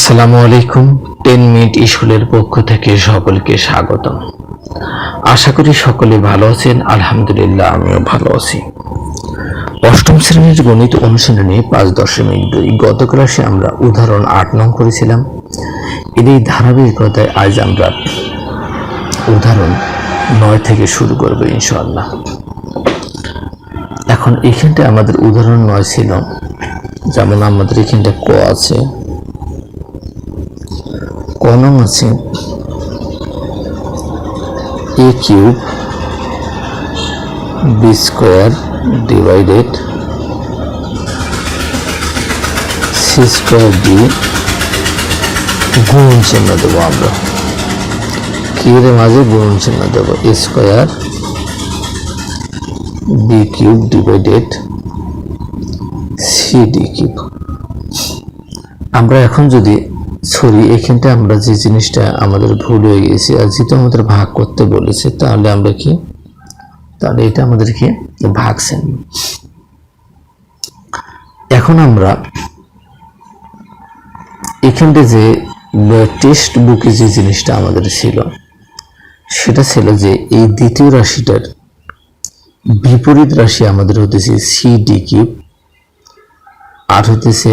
আসসালামু আলাইকুম, ten minute স্কুলের পক্ষ থেকে সকলকে স্বাগতম। আশা করি সকলে ভালো আছেন, আলহামদুলিল্লাহ আমিও ভালো আছি। অষ্টম শ্রেণির গণিত অনুশীলনে পাঁচ দশমিক দুই গত ক্লাসে আমরা উদাহরণ আট নং করেছিলাম। এর এই ধারাবাহিকতায় আজ আমরা উদাহরণ নয় থেকে শুরু করব ইনশাল্লাহ এখন এখানটা আমাদের উদাহরণ নয় ছিল, যেমন আমাদের এখানটা ক আছে। কলম আছে। A cube b square divided c square d গুণ চিহ্ন দেবো আমরা। কিউবের মাঝে গুণ চিহ্ন দেবো। A square b cube divided c d cube আমরা এখন যদি সরি, এখানটা আমরা যে জিনিসটা আমাদের ভুল হয়ে গেছে আর যেহেতু আমাদের ভাগ করতে বলেছে, তাহলে আমরা কি? তাহলে এটা আমাদেরকে ভাগ সেন এখন আমরা এখানটা যে টেক্সট বুকে যে জিনিসটা আমাদের ছিল, সেটা ছিল যে এই দ্বিতীয় রাশিটার বিপরীত রাশি আমাদের হতেছে সি ডি কিউব আর হতেছে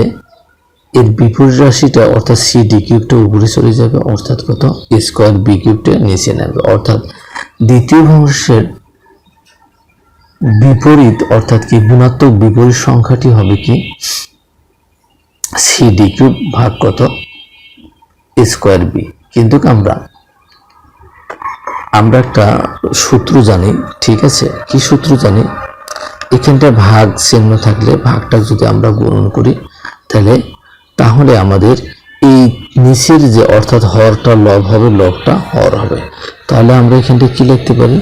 এর বিপরীত রাশিটা অর্থাৎ সি ডি কিউবটা উপরে চলে যাবে, অর্থাৎ কত? স্কোয়ার বি কিউবটা নিচে নেবে। অর্থাৎ দ্বিতীয় ভগ্নাংশের বিপরীত, অর্থাৎ কি, গুণাত্মক বিপরীত সংখ্যাটি হবে কি? সি ডি কিউব ভাগ কত? স্কোয়ার বি কিন্তু আমরা আমরা একটা সূত্র জানি, ঠিক আছে? কি সূত্র জানি? এখানটা ভাগ চিহ্ন থাকলে ভাগটা যদি আমরা গুণন করি, তাহলে তাহলে আমাদের এই নিচের যে অর্থাৎ হরটা লব হবে লবটা হর হবে। তাহলে আমরা এখানটা কি লিখতে পারি?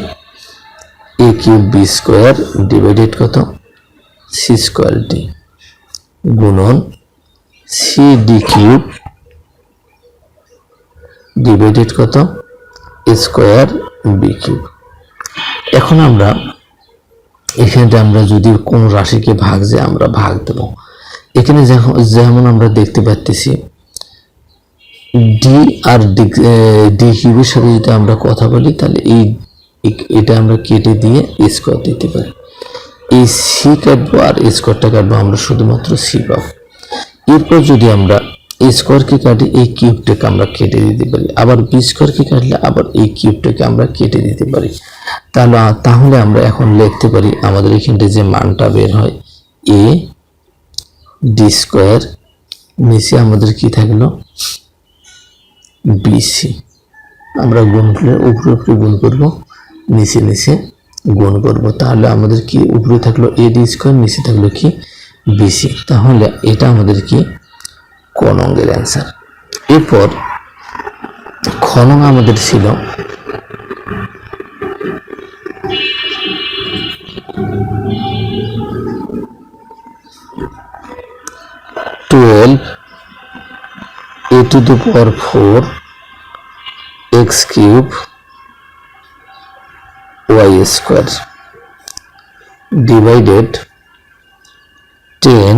A cube b square divided কত? সি স্কোয়ার ডি গুণন সি ডি কিউব ডিভাইডেড কত? স্কোয়ার বি কিউব এখন আমরা এখানটা আমরা যদি কোন রাশিকে ভাগ যে আমরা ভাগ দেব। এখানে যেমন- আমরা দেখতে পাচ্ছি ডি আর ডি কিউবের সাথে যদি আমরা কথা বলি, তাহলে এই এটা আমরা কেটে দিয়ে স্কোয়ার দিতে পারি। এই সি কাটবো আর স্কোয়ারটা কাটবো আমরা শুধুমাত্র সি পাবো। এরপর যদি আমরা স্কোয়ারকে কাটি, এই কিউবটাকে আমরা কেটে দিতে পারি। আবার বি স্কোয়ারকে কাটলে আবার এই কিউবটাকে আমরা কেটে দিতে পারি। তাহলে তাহলে আমরা এখন লিখতে পারি, আমাদের এখানটা যে মানটা বের হয় এ ডি স্কোয়ার নিচে আমাদের কি থাকল? বিসি আমরা গুণ করে উপরে উপরে গুণ করব, নিচে নিচে গুণ করব। তাহলে আমাদের কি উপরে থাকল এ ডি স্কোয়ার নিচে থাকল কি বিসি তাহলে এটা আমাদের কি ক নঙ্গের অ্যান্সার এরপর খ নং আমাদের ছিল twelve a to the power four x cube y square divided ten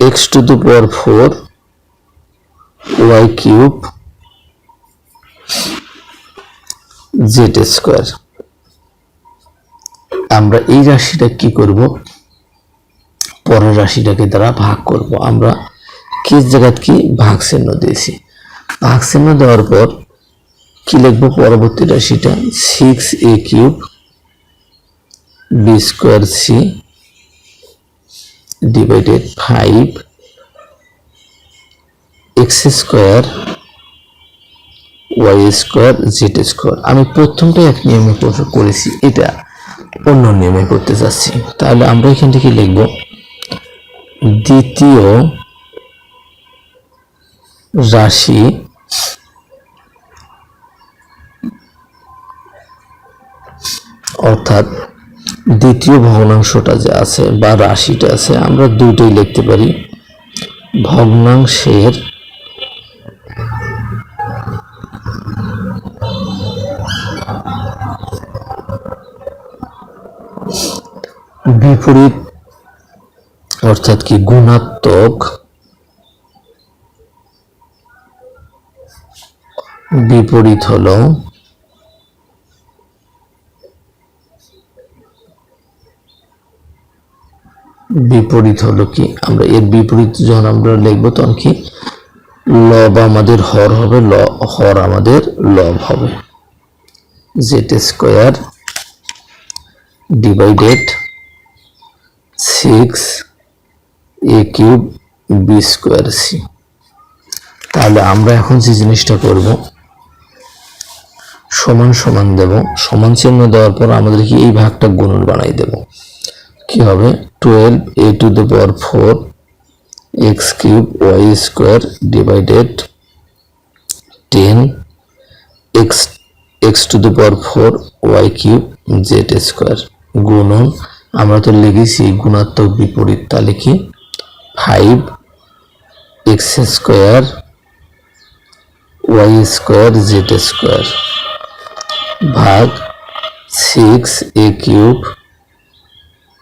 x to the power four y cube z square আমরা এই রাশিটা কি করব? পরের রাশিটাকে দ্বারা ভাগ করব। আমরা কি জায়গায় কি ভাগ চিহ্ন দিয়েছি? ভাগ চিহ্ন দেওয়ার পর কি লিখব? পরবর্তী রাশিটা six a cube b square c divided five x square y square z square আমি প্রথমটা এক নিয়মে করে- করেছি, এটা অন্য নিয়মে করতে যাচ্ছি। তাহলে আমরা এখান থেকে লিখব দ্বিতীয় রাশি অর্থাৎ দ্বিতীয় ভগ্নাংশটা যে আছে বা রাশিটা আছে, আমরা দুটোই লিখতে পারি। ভগ্নাংশের বিপরীত অর্থাৎ কি গুণাত্মক বিপরীত হলো বিপরীত হলো কি? আমরা এর বিপরীত যখন আমরা লিখব তখন কি? লব আমাদের হর হবে, ল, হর আমাদের লব হবে। Z square divided six a cube b square c তাহলে আমরা এখন যে জিনিসটা করব, সমান সমান দেব, সমান চিহ্ন দেওয়ার পর আমাদেরকে এই ভাগটা গুণন বানাই দেব। কি হবে? Twelve a to the power four x cube y square divided ten x x to the power four y cube z square গুণন, আমরা তো লিখেছি গুণাত্মক বিপরীত, তাহলে কি? Five x square, y square, z square ভাগ six a cube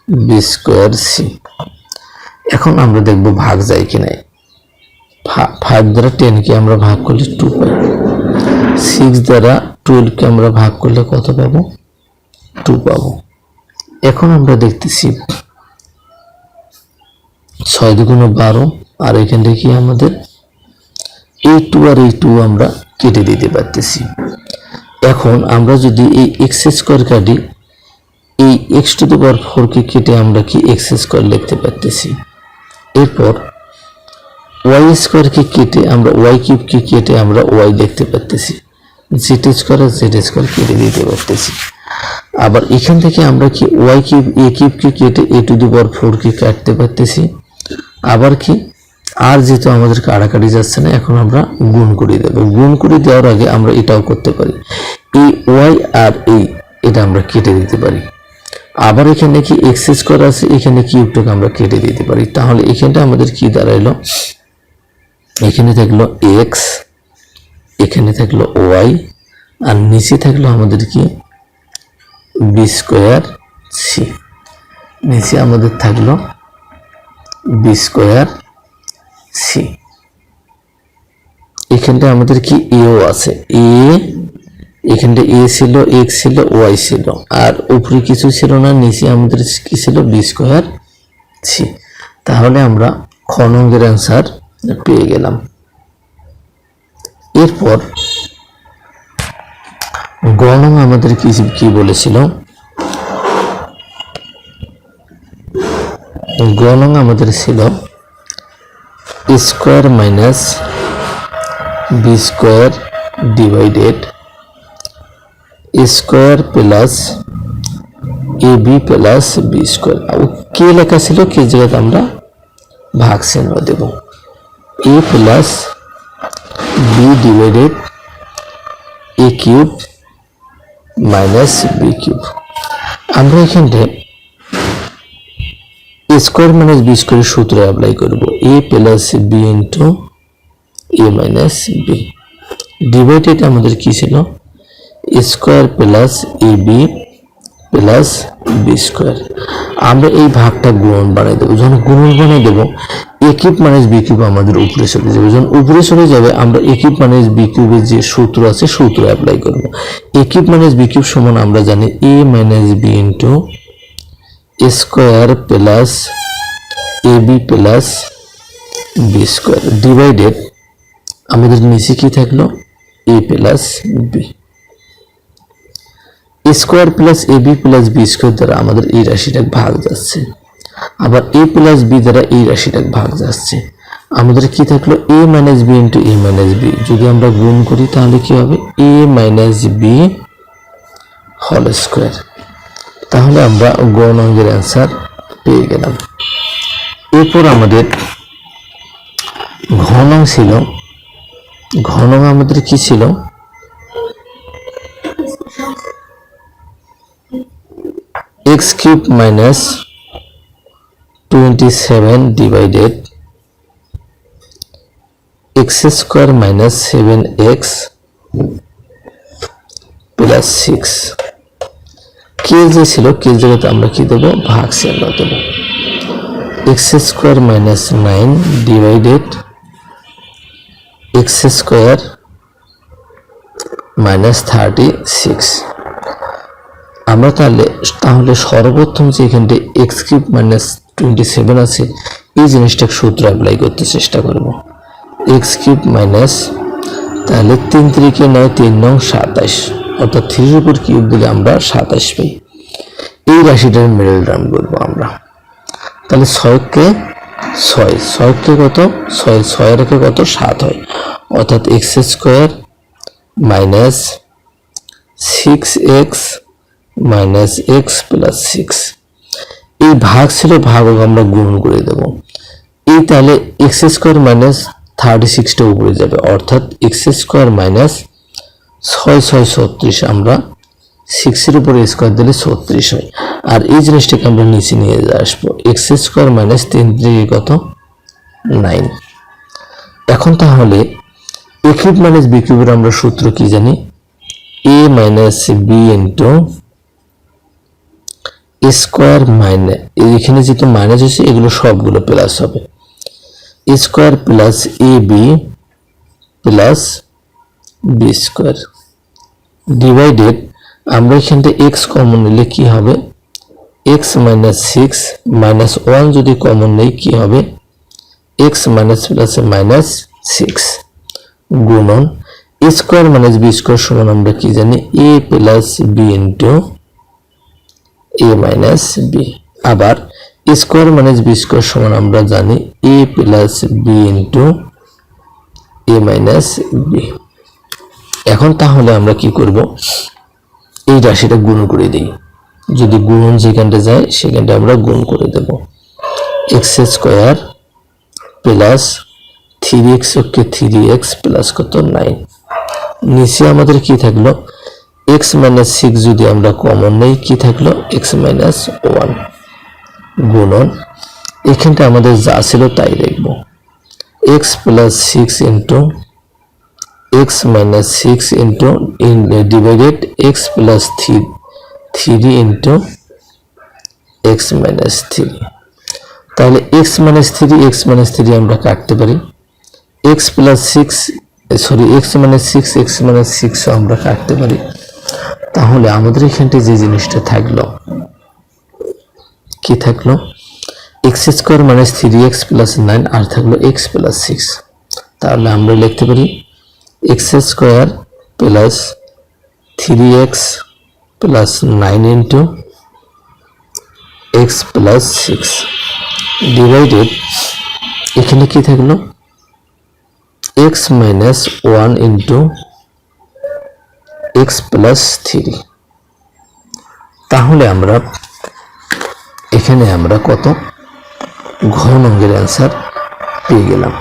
b square c. এখন আমরা দেখব ভাগ যায় কি নাই ফাইভ দ্বারা টেনকে আমরা ভাগ করলে টু পাই। সিক্স দ্বারা টুয়েলভকে আমরা ভাগ করলে কত পাবো? টু পাবো। এখন আমরা দেখতেছি ছয় দুগুণ বারো, আর এখান থেকে আমাদের এই টু আর এই টু আমরা কেটে দিতে পারতেছি। এখন আমরা যদি এই এক্স স্কোয়ার কাটি, এই এক্স টু দি পাওয়ার ফোরকে কেটে আমরা কি এক্স স্কোয়ার লিখতে পারতেছি? এরপর ওয়াই স্কোয়ারকে কেটে আমরা ওয়াই কিউবকে কেটে আমরা ওয়াই লিখতে পারতেছি। জেড স্কোয়ার আর জেড স্কোয়ার কেটে দিতে পারতেছি। আবার এখান থেকে আমরা কি ওয়াই কিউব এ কিউবকে কেটে এ টু দি পাওয়ার ফোরকে কাটতে পারতেছি? আবার কি? আর যেহেতু আমাদের কাটাকাটি যাচ্ছে না, এখন আমরা গুণ করে দেবো। গুণ করে দেওয়ার আগে আমরা এটাও করতে পারি। এই ওয়াই আর এই, এটা আমরা কেটে দিতে পারি। আবার এখানে কি এক্স স্কোয়ার আছে? এখানে কিউবটাকে আমরা কেটে দিতে পারি। তাহলে এখানটা আমাদের কি দাঁড়াইলো? এখানে থাকল এক্স এখানে থাকল ওয়াই আর নিচে থাকল আমাদের কি? বি স্কোয়ার সি নিচে আমাদের থাকল বি স্কোয়ার সি এখানটা আমাদের কি এও আছে? এ এখানটা এ ছিল এক্স ছিল ওয়াই ছিল। আর উপরে কিছু ছিল না, নিচে আমাদের কি ছিল? বি স্কোয়ার সি তাহলে আমরা খ নঙ্গের অ্যান্সার পেয়ে গেলাম। এরপর গণং আমাদের কি কি বলেছিল? গণং আমাদের ছিল square minus b square divided square plus a b plus b square. কে লেখা ছিল? কে জায়গাতে আমরা ভাগ চিহ্ন দেব। A plus b divided a cube minus b cube. আমরা এখানে স্কোয়ার মাইনাস বি স্কোয়ারের সূত্র অ্যাপ্লাই করব। A plus b into a minus b. Divided আমাদের কি ছিল? Square plus a b plus b square. আমরা এই ভাগটা গুণন বানিয়ে দেবো। যখন গুণন বানিয়ে দেবো, a cube minus b cube আমাদের উপরে চলে যাবে। যখন উপরে চলে যাবে, আমরা এ কিউব মাইনাস বি কিউবের যে সূত্র আছে, সূত্র অ্যাপ্লাই করব। A cube minus b cube সমান আমরা জানি a minus b into square plus a b plus b square divided, আমাদের নিচে কি থাকল? A plus b. Square plus a b plus b square দ্বারা আমাদের এই রাশিটা ভাগ যাচ্ছে। আবার এ প্লাস বি দ্বারা এই রাশিটা ভাগ যাচ্ছে। আমাদের কি থাকল? A minus B into A minus B. যদি আমরা গুণ করি তাহলে কি হবে? এ মাইনাস বি হল স্কোয়ার। তাহলে আমরা গণ অঙ্গের অ্যান্সার পেয়ে গেলাম। এরপর আমাদের ঘন ছিল। ঘন আমাদের কি ছিল? X cube minus twenty seven divided X square minus seven X plus six কে যে ছিল কে জায়গাতে আমরা কি দেবো? ভাগ চিহ্ন দেবো। X square minus nine divided X square minus thirty six আমরা তাহলে তাহলে সর্বপ্রথম যে এখানটা X cube minus twenty seven আছে, এই জিনিসটা সূত্র অ্যাপ্লাই করতে চেষ্টা করব। এক্স কিউব মাইনাস তাহলে তিন তিরিকে নয়, তিন নং সাতাশ। অর্থাৎ থ্রির উপর কিউব দিলে আমরা সাতাশ পাই এই রাশিটার মিডল টার্ম করব আমরা। তাহলে ছয়কে ছয়, ছয়কে কত? ছয় ছয় রেখে কত? সাত হয়। অর্থাৎ X square minus six X minus X plus six এই ভাগ ছিল ভাগক আমরা গুণ করে দেব। এই তাহলে এক্স স্কোয়ার মাইনাস থার্টি সিক্সটা উপরে যাবে। অর্থাৎ এক্স স্কোয়ার মাইনাস ছয় ছয় ছত্রিশ আমরা সিক্সের উপরে স্কোয়ার দিলে ছত্রিশ হয়। আর এই জিনিসটাকে আমরা নিচে নিয়ে আসব। এক্স স্কোয়ার মাইনাস তিন তিরিকে কত? নাইন এখন তাহলে এ কিউব মাইনাস বি আমরা সূত্র কি জানি? A minus B into square minus এখানে যেহেতু মাইনাস হচ্ছে এগুলো সবগুলো প্লাস হবে। Square plus A B plus B square divided আমরা এখানটা এক্স কমন নিলে কি হবে? X minus six minus one যদি কমন নেই, কি হবে? X minus plus minus six গুণন স্কোয়ার মাইনাস বি স্কোয়ার সমান আমরা কি জানি? A plus B into A minus B আবার স্কোয়ার মাইনাস বি স্কোয়ার সমান আমরা জানি A plus B into A minus B এখন তাহলে আমরা কি করব? এই রাশিটা গুণ করে দিই। যদি গুণ যেখানটা যায়, সেখানটা আমরা গুণ করে দেব। X square plus three X okay three X plus কত? নাইন নিচে আমাদের কি থাকল? এক্স মাইনাস সিক্স যদি আমরা কমন নেই, কি থাকল? এক্স মাইনাস ওয়ান গুণন। এখানটা আমাদের যা ছিল তাই দেখব। X plus six into X minus six into in divided X plus three three into X minus three তাহলে X minus three X minus three আমরা কাটতে পারি। X plus six sorry X minus six X minus six আমরা কাটতে পারি। তাহলে আমাদের এখানটা যে জিনিসটা থাকল, কি থাকল? X square minus three X plus nine আর থাকল এক্স প্লাস সিক্স তাহলে আমরা লিখতে পারি X square plus three X plus nine into X plus six. Divided, এখানে কি থাকল? X minus one into X plus three. তাহলে আমরা, এখানে আমরা কত? ঘন অঙ্গের অ্যান্সার পেয়ে গেলাম।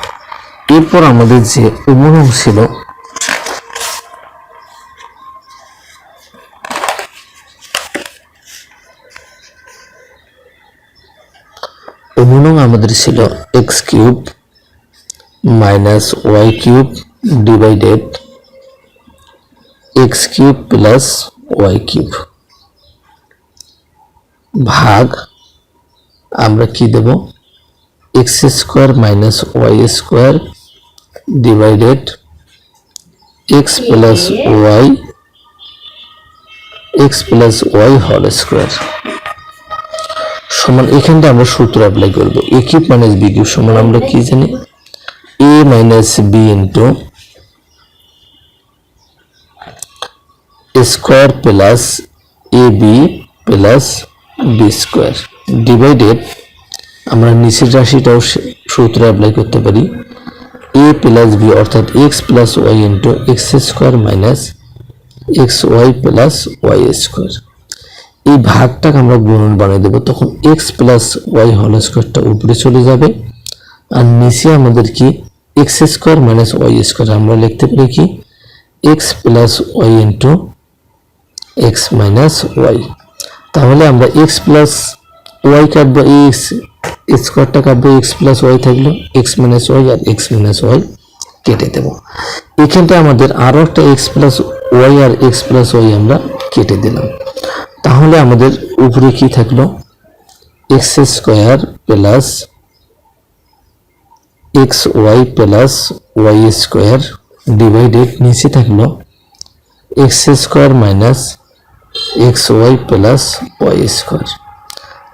এরপর আমাদের যে উমরং ছিল উমরং আমাদের ছিল X cube minus Y cube divided X cube plus Y cube ভাগ আমরা কি দেব? X square minus Y square divided X plus Y X plus Y হল স্কোয়ার সমান এখানটা আমরা সূত্র অ্যাপ্লাই করব। A cube minus B cube সমান আমরা কি জানি? A minus B into square plus A B plus B square divided আমরা নিচের রাশিটাও সূত্র অ্যাপ্লাই করতে পারি। এ প্লাস বি অর্থাৎ X plus Y into X square minus X Y plus Y square এই ভাগটাকে আমরা গুণন বানিয়ে দেবো। তখন এক্স প্লাস ওয়াই হোল স্কোয়ারটা উপরে চলে যাবে। আর নিচে আমাদের কি? X square minus Y square আমরা লিখতে পারি কি? X plus Y into X minus Y তাহলে আমরা এক্স প্লাস ওয়াই কাটবো এক্স স্কোয়ারটা কাটবো এক্স প্লাস ওয়াই থাকল এক্স মাইনাস ওয়াই আর এক্স মাইনাস ওয়াই কেটে দেব। এখানটা আমাদের আরও একটা এক্স প্লাস ওয়াই আর এক্স প্লাস ওয়াই আমরা কেটে দিলাম। তাহলে আমাদের উপরে কি থাকল? X square plus X Y plus Y square divided নিচে থাকল X square minus X Y plus Y square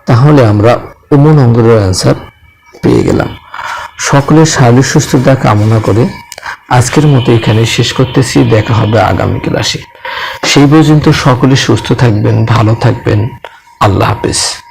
তাহলে আমরা অমন অঙ্গের অ্যান্সার পেয়ে গেলাম। সকলের শারীরিক সুস্থতা কামনা করে আজকের মতো এখানে শেষ করতেছি। দেখা হবে আগামী ক্লাসে। সেই পর্যন্ত সকলে সুস্থ থাকবেন ভালো থাকবেন। আল্লাহ হাফেজ।